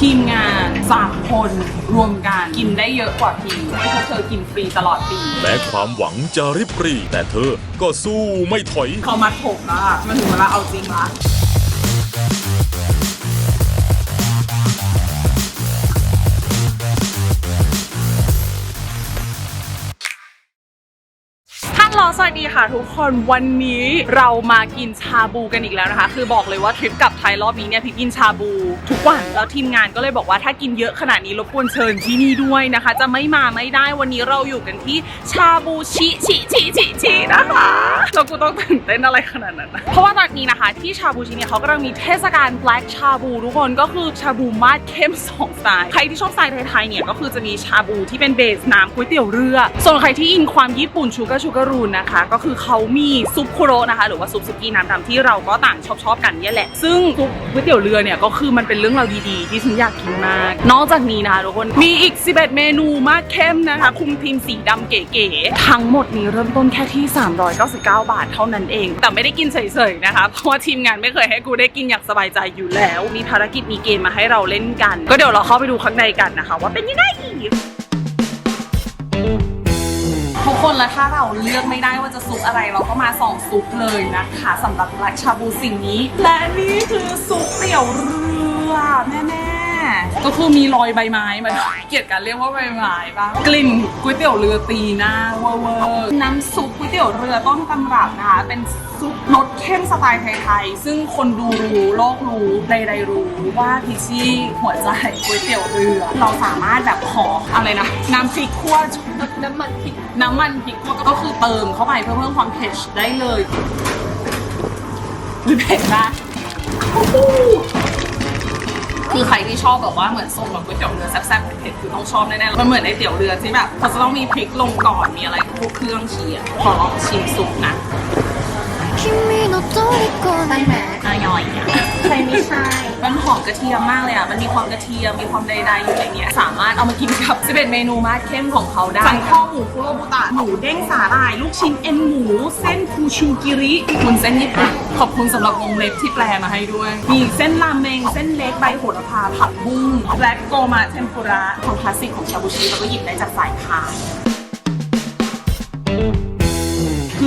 ทีมงานสามคนรวมกันกินได้เยอะกว่าทีให้พวกเธอกินฟรีตลอดปีแม้ความหวังจะริบหรีแต่เธอก็สู้ไม่ถอย เขามาถกแล้วอะมันถึงเวลาเอาจริงละ ลโหลสวัสดีค่ะทุกคนวันนี้เรามากินชาบูกันอีกแล้วนะคะ คือบอกเลยว่าทริปกลับไทยรอบนี้เนี่ยพี่กินชาบูทุกวันแล้วทีมงานก็เลยบอกว่าถ้ากินเยอะขนาดนี้รบกวนเชิญที่นี่ด้วยนะคะ จะไม่มาไม่ได้วันนี้เราอยู่กันที่ชาบูชิชิชิชิชินะคะแล้วกูต้องตื่นเต้นอะไรขนาดนั้นนะเพราะว่าตอนนี้นะคะที่ชาบูชิเนี่ยเขากำลังมีเทศกาล Black ชาบูทุกคนก็คือชาบูมาดเข้มสองสไตล์ใครที่ชอบสไตล์ไทยๆเนี่ยก็คือจะมีชาบูที่เป็นเบสน้ำก๋วยเตี๋ยวเรือ ส่วนใครที่อินความญี่ปุ่นชูการ์ชูการ์รูนนะคะ ก็คือเขามีซุปคุโรนะคะ หรือว่าซุปสุกี้น้ำดำที่เราก็ต่างชอบชอบๆกันเนี่ยแหละ ซึ่งซุปก๋วยเตี๋ยวเรือเนี่ยก็คือมันเป็นเรื่องราวดีๆ ที่ฉันอยากกินมาก นอกจากนี้นะคะทุกคนมีอีก 11 เมนูมากเข้มนะคะ คุมทีมสีดำเก๋ๆทั้งหมดนี้เริ่มต้นแค่ที่ 399 บาทเท่านั้นเอง แต่ไม่ได้กินเฉยๆนะคะเพราะว่าทีมงานไม่เคยให้กูได้กินอย่างสบายใจอยู่แล้ว มีภารกิจมีเกมมาให้เราเล่นกัน ก็เดี๋ยวเราเข้าไปดูข้างในกันนะคะ ว่าเป็นยังไง คนแล้วถ้าเราเลือกไม่ได้ว่าจะซุปอะไรเราก็มาสองซุปเลยนะคะสำหรับแบล็กชาบูสิ่งนี้ และนี่คือซุปเตี๋ยวเรือแน่ ก็คือมีรอยใบไม้มาด้วยเกลียดการเรียกว่าใบไม้ปะกลิ่นก๋วยเตี๋ยวเรือตีหน้าเวอร์น้ำซุปก๋วยเตี๋ยวเรือต้นตำรับนะคะ เป็นซุปรสเข้มสไตล์ไทยๆ ซึ่งคนดูรู้โลกรู้ใดๆรู้ว่าพิชชี่หัวใจก๋วยเตี๋ยวเรือ เราสามารถแบบขออะไรนะ น้ำพริกคั่วน้ำมันพริกน้ำมันพริกก็คือเติมเข้าไปเพื่อเพิ่มความเผ็ดได้เลยหรือเผ็ดนะ คือใครที่ชอบแบบว่าเหมือนส้มแบบก๋วยเตี๋ยวเรือแซ่บๆเผ็ดๆคือต้องชอบแน่ๆมันเหมือนในเตี๋ยวเรือที่แบบเขาจะต้องมีพริกลงก่อนมีอะไรพวกเครื่องเชียร์ขอลองชิมซุปนะ 君の虜に แหมอร่อยอ่ะใช่ไม่ใช่ มันหอมกระเทียมมากเลยอะ มันมีความกระเทียม มีความใดๆอยู่ในเนี้ย สามารถเอามากินกับ11เมนูมาสเข้มของเขาได้ สันข้อหมูคุโรบุตะ หมูเด้งสาหร่าย ลูกชิ้นเอ็นหมู เส้นคูชูกิริคุณเส้นญี่ปุ่น ขอบคุณสำหรับวงเล็บที่แปลมาให้ด้วย มีเส้นราเมง เส้นเล็กใบโหระพา ผักบุ้งและโกมาเทมปุระของคลาสสิกของชาบูชิแล้วก็หยิบได้จากสายพาน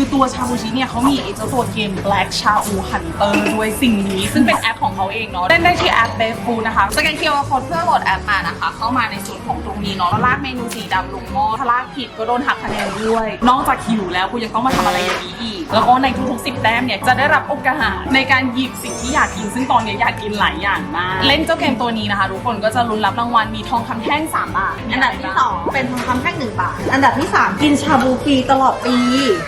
คือตัวชาบูชิเนี่ยเขามีไอ้เจ้าตัวเกม Black c h a o Hunter ด้วยสิ่งนี้ ซึ่งเป็นแอปของเขาเองเนาะเล่นได้ที่แอป b a f o o นะคะสแกน QR Code เพื่อโหลดแอปมานะคะ เข้ามาในส่วนของตรงนี้เนาะแล้วลากเมนูสีดำลงหม้อถ้าลากผิดก็โดนหักคะแนนด้วย นอกจากหิวแล้วกูยังต้องมาทำอะไรอย่างนี้อีก แล้วก็ในทุกๆ10แต้มเนี่ยจะได้รับโอกาสในการหยิบสิ่งที่อยากกิน ซึ่งตอนนี้อยากกินหลายอย่างมากเล่นเจ้าเกมตัวนี้นะคะ ทุกคนก็จะลุ้นรับรางวัลมีทองคำแท่ง3บาทอันดับที่สองเป็นทองคำแท่งหนึ่งบาท อันดับที่สามกินชาบูฟรีตลอดปี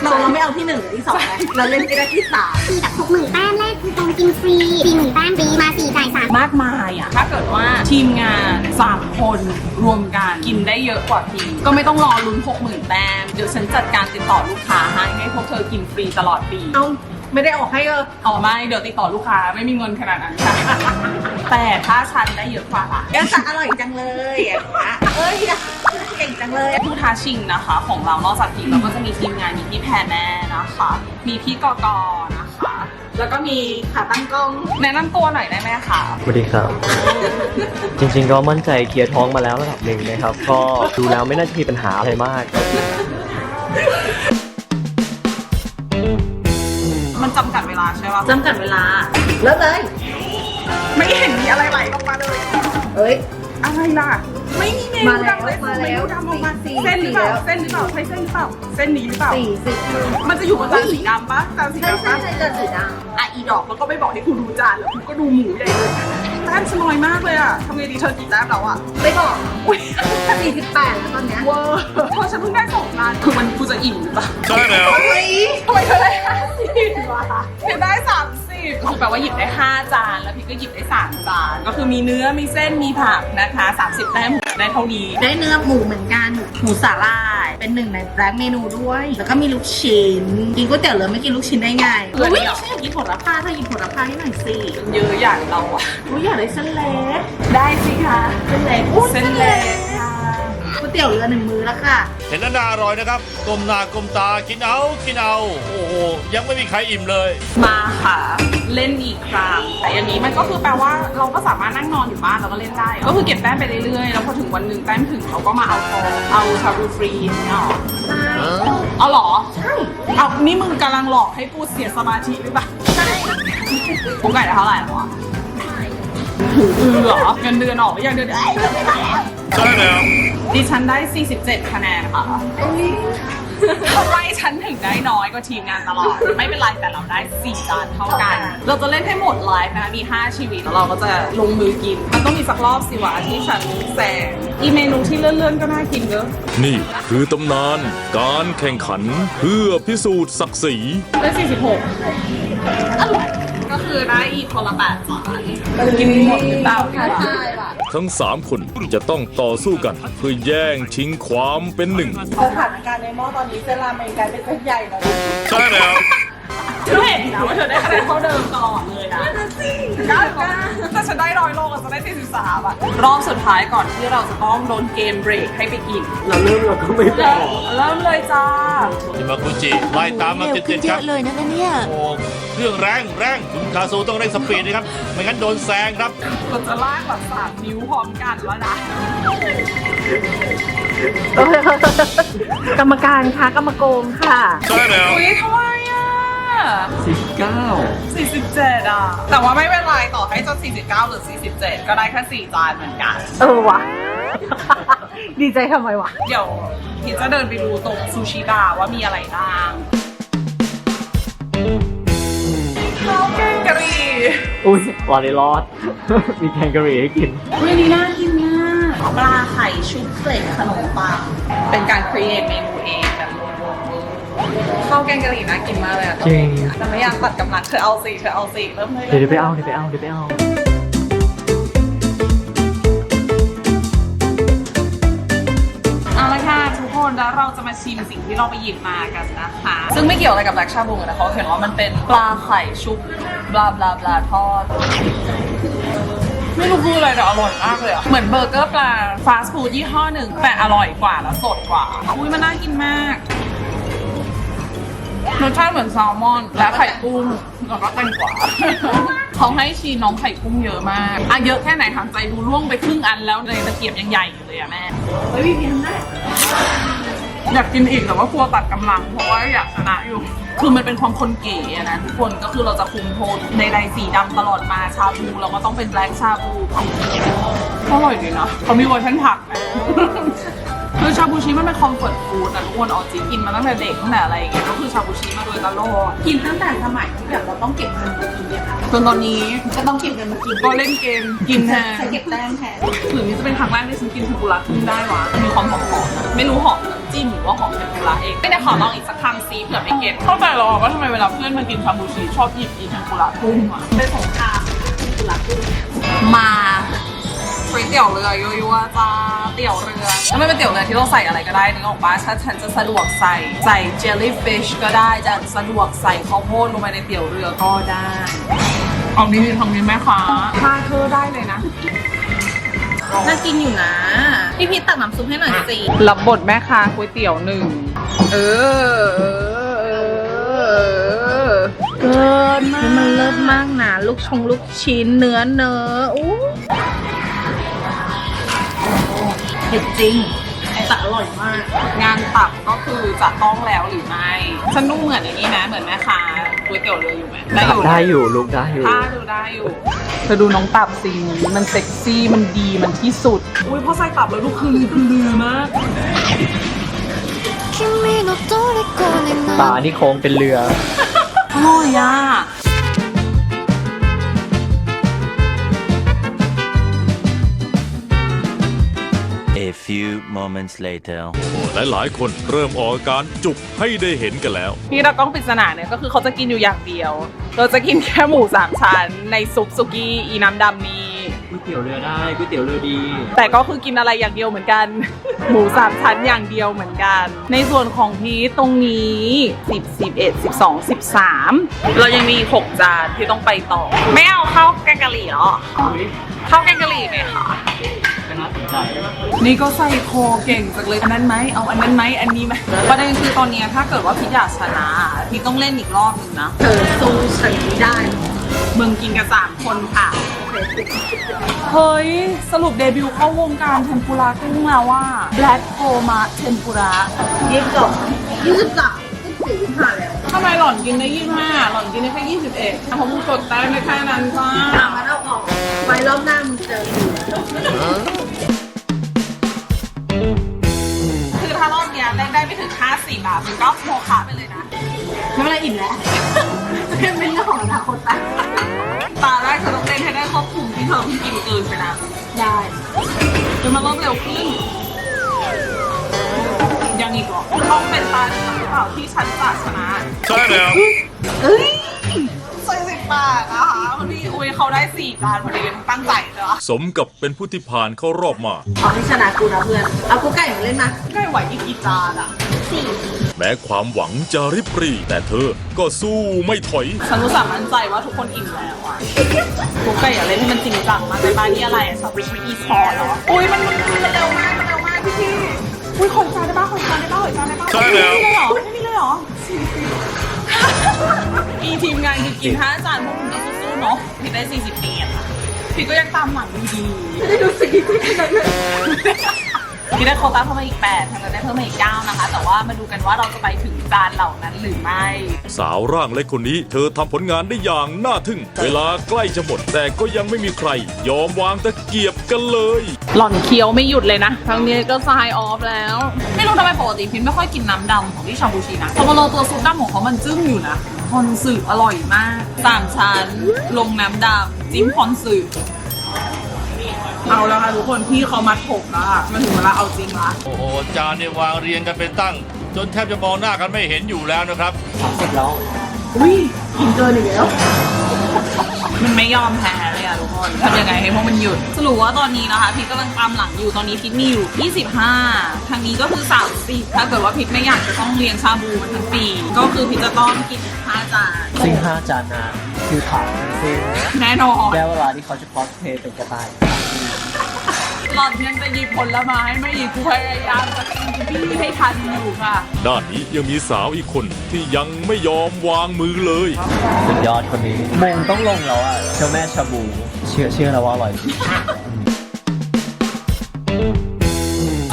เราเราไม่เอาที่หนึ่งหรือที่สองไงเราเล่นไม่ได้ที่สามปีกับหกหมื่นแต้มแรกคือตรง กินฟรีสี่หมื่นแต้มฟรีมาสี่จ่ายสามมากมายอะ ถ้าเกิดว่าทีมงาน 3 คนรวมกันกินได้เยอะกว่าทีม ก็ไม่ต้องรอลุ้น 60,000แต้ม เดี๋ยวฉันจัดการติดต่อลูกค้าให้ให้พวกเธอกินฟรีตลอดปี เอาไม่ได้ออกให้ก็อ๋อไม่เดี๋ยวติดต่อลูกค้าไม่มีเงินขนาดนั้นค่ะ แต่ถ้าฉันได้เยอะกว่าล่ะยังจะอร่อยจังเลยอย่างเงี้ยเอ้ยเก่งจังเลยผู้ท้าชิงนะคะ ของเรานอกจากทีมเราก็จะมีทีมงานมีพี่แพรแม่นะคะ มีพี่กอกอนะคะ แล้วก็มีขาตั้งกล้องแนะนำตัวหน่อยได้ไหมคะสวัสดีครับ จริงๆก็มั่นใจเคลียร์ท้องมาแล้วระดับหนึ่งนะครับ ก็ดูแล้วไม่น่าจะมีปัญหาอะไรมาก มันจำกัดเวลาใช่ปะจำกัดเวลาเริ่มเลย ไม่เห็นมีอะไรไหลออกมาเลย เอ้ยอะไรล่ะ ไม่มีเมนูมาแล้วดำเลยมาแล้วเนูดำออกมาสี่เส้นหรือเปล่าสี่แล้วเส้นหรือเปล่าใช่เส้นหรือเปล่าเส้นนี้หรือเปล่าสี่สิบมันจะอยู่บนจานสีดำปะจานสีใช่ดำใช่ปะใช่เจอสีดอะอีดอกแล้วก็ไม่บอกให้กูดูจานแล้วกูก็ดูหมูใหญ่เลยแต้มชนอยมากเลยอะทำไงดีเธอกี่แต้มแล้วอะำไม่บอกอุ้ยสี่สิบแปดแล้วตอนเนี้ยเวอร์เพราะฉันเพิ่งได้สองจานคือมันกูจะอิ่มหรือเปล่า ใช่แล้ว เฮ้ยทำไมเธอได้ห้าสิบวะเธอได้สามสิบ คือแปลว่าหยิบได้ห้าจาน แล้วพี่ก็หยิบได้สามจาน ก็คือมีเนื้อมีเส้นมีผักนะคะสามสิบแต้มได้เท่านี้ ได้เนื้อหมูเหมือนกันหมูสาลาย เป็นหนึ่งในแบล็กเมนูด้วย แล้วก็มีลูกชิ้นกินก๋วยเตี๋ยวเรือไม่กินลูกชิ้นได้ไงเอออุ้ยเนี่ยฉันอยากกินผลไม้เธอหยิบผลไม้ให้หน่อยสิเยอะอย่างเราอะอุ้ยอยากได้เส้นเล็กได้สิคะเส้นเล็กอุ้ยเส้นเล็กค่ะก๋วย เตี๋ยวเรือหนึ่งมือแล้วค่ะ เห็นแล้วน่าอร่อยนะครับก้มหน้าก้มตากินเอากินเอา โอ้โหยังไม่มีใครอิ่มเลย มาค่ะ เล่นอีกครั้งแต่อย่างนี้มันก็คือแปลว่าเราก็สามารถนั่งนอนอยู่บ้านแล้วก็เล่นได้ ก็คือเก็บแต้มไปเรื่อยๆแล้วพอถึงวันหนึ่งแต้มถึงเขาก็มาเอาทองเอาชาบูฟรีอย่างเนี่ยหรอเอาเหรอใช่เอานี่มึงกำลังหลอกให้กูเสียสมาธิหรือเปล่าใช่กูไก่ได้เท่าไหร่แล้ววะถือเหรอเงินเดือนออกหรือยังเดือนเอ้ยไม่ได้แล้ว ใช่แล้วดิฉันได้ 47 คะแนนค่ะทำไมฉันถึงได้น้อยกว่าทีมงานตลอด ไม่เป็นไรแต่เราได้ 4 จานเท่ากัน เราจะเล่นให้หมดไลฟ์นะมี 5 ชีวิตแล้วเราก็จะลงมือกิน มันต้องมีสักรอบสิวะที่ฉันแซงอีเมนูที่เลื่อนๆก็น่ากินเยอะนี่คือตำนาน การแข่งขันเพื่อพิสูจน์ศักดิ์ศรีได้46อร่อยก็คือได้อีกคนละ8จาน กินหมดหรือเปล่าดีกว่าทั้งสามคนจะต้องต่อสู้กัน เพื่อแย่งชิงความเป็นหนึ่งสถานการณ์ในหม้อตอนนี้เส้นราเมงกลายเป็นเส้นใหญ่แล้วใช่แล้วเธอเห็นนะว่าเธอได้คะแนนเท่าเดิมตลอดเลยนะก้าก้าแต่ฉันได้ร้อยโลกับฉันได้43อะรอบสุดท้ายก่อนที่เราจะต้องโดนเกมเบรกให้ไปกิน เราเริ่มเราก็ไม่พเริ่อมเริ่มเลยจ้าจิมากุจิไล่ตามมาติดๆครับเลยนะเนี่ย โอ้ เครื่องแรงแรงคุณคาซูต้องเร่งสปีดนะครับไม่งั้นโดนแซงครับเราจะลากแบบสามนิ้วพร้อมกันแล้วนะกรรมการค่ะกรรมโกงค่ะ ใช่แล้วอุ้ยทำไมอะสิบเก้า47อะ แต่ว่าไม่เป็นไรต่อให้จะ49หรือ47ก็ได้แค่4จานเหมือนกัน เออวะดีใจทำไมวะ เดี๋ยวพี่จะเดินไปดูตรงซูชิบาร์ว่ามีอะไรบ้าง อุ้ยวันนี้รอด มีแกงกะหรี่ให้กินเฮ้ยนี่น่ากินมากปลาไข่ชุบเกล็ดขนมปัง เป็นการครีเอทเมนูเองแบบรวมๆเลยข้าวแกงกะหรี่น่ากินมากเลยอะจริง แต่ไม่อยากตัดกำลังเธอเอาสิเธอเอาสิเริ่มเลยเดี๋ยวเดี๋ยวไปเอาเดี๋ยวไปเอาเดี๋ยวไปเอาเอา แล้วเราจะมาชิมสิ่งที่เราไปหยิบมากันนะคะ ซึ่งไม่เกี่ยวอะไรกับแบล็กชาบูนะเขาเขียนว่ามันเป็นปลาไข่ชุบบลาบลาบลาทอด ไม่รู้พูดอะไรแต่อร่อยมากเลยอะเหมือนเบอร์เกอร์ปลาฟาสต์ฟู้ดยี่ห้อหนึ่งแต่อร่อยกว่าแล้วสดกว่า อุ้ยมันน่ากินมากรสชาติเหมือนแซลมอน และไข่กุ้งแล้วก็แตงกวาเขาให้ชีน้องไข่กุ้งเยอะมากอะเยอะแค่ไหนทางใจดูล่วงไปครึ่งอันแล้วในตะเกียบยังใหญ่อยู่เลยอะแม่เฮ้ยพี่พีทำได้ อยากกินอีกแต่ว่ากลัวตัดกำลัง เพราะว่าอยากชนะอยู่ คือมันเป็นความคนเก๋อะนะทุกคนก็คือเราจะคุมโทนในลายสีดำตลอดมาชาบูเราก็ต้องเป็นแบล็กชาบูอร่อยดีนะเขามีเวอร์ชันผักนะ คือชาบูชิมันเป็นคอมฟอร์ตฟู้ดนะทุกคนออกจีกินมาตั้งแต่เด็กตั้งแต่อะไรอย่างเงี้ยก็คือชาบูชิมาโดยตลอดกินตั้งแต่สมัยที่แบบเราต้องเก็บเงินมากินเนี่ยค่ะจนตอนนี้ก็ต้องเก็บเงินมากินก็เล่นเกมกินแทนใช้เก็บแต้มแทนหรือนี่จะเป็นครั้งแรกที่ฉันกินเทมปุระขึ้นได้วะมีความหอมๆนะไม่รู้หอมน้ำจิ้มหรือว่าหอมเทมปุระเองไม่ได้ขอลองอีกสักครั้งซีเผื่อไม่เก็ตเข้าใจหรอว่าทำไมเวลาเพื่อนมากินชาบูชิชอบหยิบอีเทมปุระกุ้งอะเป็นสงครามเทมปุระกุ้งมา ก๋วยเตี๋ยวเรือยั่วๆจ้าเตี๋ยวเรือแล้วมันเป็นเตี๋ยวเรือที่เราใส่อะไรก็ได้นึกออกปะถ้าฉันจะสะดวกใส่ใส่เจลลี่ฟิชก็ได้จะสะดวกใส่ข้าวโพดลงไปในเตี๋ยวเรือก็ได้เอานี้ทางนี้แม่ค้าค่าเธอได้เลยนะน่ากินอยู่นะ พี่พีทตักน้ำซุปให้หน่อยสิรับบทแม่ค้าก๋วยเตี๋ยวหนึ่งเออเออเกินมากมันเลิศมากนะลูกชงลูกชิ้นเนื้อเนื้ออู้ ผ็ดจริงแต่อร่อยมาก งานตักก็คือจะต้องแล้วหรือไม่ ฉันนุ่มเหมือนอันนี้นะ เหมือนแม่ค้าก๋วยเตี๋ยวเรืออยู่ไหมได้อยู่ได้อยู่ลูกได้อยู่ถ้าดูได้อยู่เธอดูน้องตับสิมันเซ็กซี่มันดีมันที่สุด อุ้ยพอใส่ตับแล้วลูกคือคือลือมากตานี่โค้งเป็นเรืออร่อยอะ few moments later. หลายๆคนเริ่มออกอาการจุกให้ได้เห็นกันแล้ว พี่เรากล้องปริศนาเนี่ยก็คือเขาจะกินอยู่อย่างเดียว เราจะกินแค่หมูสามชั้นในซุปสุกี้อีน้ำดำนี้ ก๋วยเตี๋ยวเรือได้ก๋วยเตี๋ยวเรือดีแต่ก็คือกินอะไรอย่างเดียวเหมือนกัน หมูสามชั้นอย่างเดียวเหมือนกัน ในส่วนของพีชตรงนี้ 10 11 12 13 เรายังมีอีก6จานที่ต้องไปต่อ ไม่เอาข้าวแกงกะหรี่เหรอข้าวแกงกะหรี่ไหมคะก็ น่าสนใจนี่ก็ใส่โคเก่งจังเลยอันนั้นไหมเอาอันนั้นไหมอันนี้ไหมประเด็นคือตอนเนี้ยถ้าเกิดว่าพี่อยากชนะพี่ต้องเล่นอีกรอบหนึงนะเธอสู้ฉันไม่ได้มึงกินกันสามคนค่ะ เฮ้ย สรุปเดบิวต์เข้าวงการเทมปุระกุ้งแล้วว่า Black o m a เทมปุระยี่สิบสองยี่สิบสามยี่สิบสี่ยี่สิบห้าแล้วทำไมหล่อนกินได้ยี่ห้าหล่อนกินได้แค่ยี่สิบเอ็ดเพราะมึงกดแต้มได้แค่นั้นจ้าถามมาแล้วออก ไว้รอบหน้ามึงเจอคือถ้ารอบเนี้ยได้ได้ไม่ถึงห้าสี่บาทมึงก็โมคะไปเลยนะไม่เป็นไรอิ่มแล้วเป็นเรื่องของอนาคตไปตาแรกเธอต้องเต้นให้ได้ครอบคลุมที่เธอเพิ่งกินเกินไปนะได้จะมาเริ่มเร็วขึ้นยังอีกเหรอต้องเป็นตาหรือเปล่าที่ฉันจะชนะใช่แล้วเอ้ย ใส่สิบบาทนะคะพอดีอุ้ยเขาได้สี่จานพอดีตั้งใจเนาะสมกับเป็นผู้ที่ผ่านเข้ารอบมา เอาให้ชนะกูนะเพื่อน เอากูไก่มาเล่นมาไม่ไหวอีกกี่จานอะสี่แม้ความหวังจะริบหรีแต่เธอก็สู้ไม่ถอย ฉันรู้สึกมั่นใจว่าทุกคนอิ่มแล้วอะทุกไก่อย่าเล่นให้มันจริงจังมากในบ้านนี่อะไรอะชอบวิชอีสปอร์ตเหรออุ้ยมันมันมันเร็วมากมันเร็วมากพี่พี่อุ้ยขอจานได้ป่ะขอจานได้ป่ะขอจานได้ป่ะใช่แล้ว ไม่มีเลยเหรอไม่มีเลยเหรอสี่สิบ อีทีมงานคือกินห้าจานพวกมึงก็สู้ๆเนาะผิดได้สี่สิบปีอะค่ะพี่ก็ยังตามหลังอยู่ดี ไม่ได้รู้สึกดีขนาดนั้น พี่ได้โควต้าเพิ่มมาอีก 8ทางนั้นได้เพิ่มมาอีก 9 นะคะ แต่ว่ามาดูกันว่าเราจะไปถึงจานเหล่านั้นหรือไม่ สาวร่างเล็กคนนี้ เธอทำผลงานได้อย่างน่าทึ่ง เวลาใกล้จะหมด แต่ก็ยังไม่มีใคร ยอมวางตะเกียบกันเลย หล่อนเคี้ยวไม่หยุดเลยนะทางนี้ก็ซายออฟแล้ว ไม่รู้ทำไมปกติพิมไม่ค่อยกินน้ำดำของที่ชาบูชินะโซโมโรตัวซุปดำของเขามันจึ้งอยู่นะคอนสึอร่อยมากสามชั้นลงน้ำดำจิ้มคอนสึ เอาแล้วค่ะทุกคนพี่เขามาถกแล้วค่ะมันถึงเวลาเอาจริงละโอ้โหจานเนี่ยวางเรียงกันเป็นตั้ง จนแทบจะมองหน้ากันไม่เห็นอยู่แล้วนะครับเสร็จแล้วอุ้ยกินเกินอีกแล้ว มันไม่ยอมแพ้เลยอะทุกคนทำยังไงให้พวกมันหยุด สรุปว่าตอนนี้นะคะพิทกำลังตามหลังอยู่ตอนนี้พิทมีอยู่ 25 ทางนี้ก็คือ 30 ถ้าเกิดว่าพิทไม่อยากจะต้องเลี้ยงชาบูมันทั้งปี ก็คือพิทจะต้องกิน5จาน ซึ่งห้าจานนั้นคือผ่านทั้งสิ้นแน่นอนได้เวลาที่เขาจะคอสเพลย์เป็นกระต่าย หลอดยังจะหยิบผลไม้ไม่หยิบกูพยายามจะกินพี่ให้ทันอยู่ค่ะ ด้านนี้ยังมีสาวอีกคนที่ยังไม่ยอมวางมือเลย สุดยอดคนนี้มงต้องลงแล้วอะเจ้าแม่ชาบู เชื่อเชื่อแล้วว่าอร่อยจริง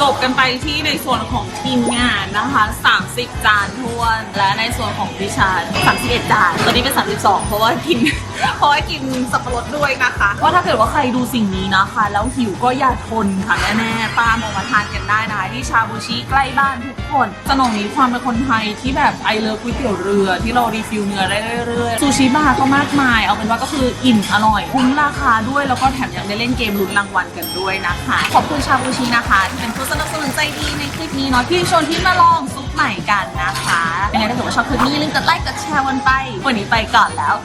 จบกันไปที่ในส่วนของทีมงานนะคะ 30 จานทวน และในส่วนของดิฉัน31 จาน ตอนนี้เป็น 32 เพราะว่ากิน เพราะกินสับปะรดด้วยนะคะว่าถ้าเกิดว่าใครดูสิ่งนี้นะคะ แล้วหิวก็อย่าทนค่ะแน่ๆตามออกมาทานกันได้นะคะที่ชาบูชิใกล้บ้านทุกคนสนองนี้ความเป็นคนไทยที่แบบไอเลิฟก๋วยเตี๋ยวเรือที่เรารีฟิลเนื้อได้เรื่อยๆซูชิบาร์ก็มากมาย เอาเป็นว่าก็คืออิ่มอร่อยคุ้มราคาด้วยแล้วก็แถมยังได้เล่นเกมลุ้นรางวัลกันด้วยนะคะ ขอบคุณชาบูชินะคะที่เป็นผู้สนับสนุนใจดีในคลิปนี้เนาะที่ชวนที่มาลองซุปใหม่กันนะคะยังไงถ้าเกิดว่าชอบคลิปนี้อย่าลืมกดไลค์กดแชร์วันไป วันนี้ไปก่อนแล้ว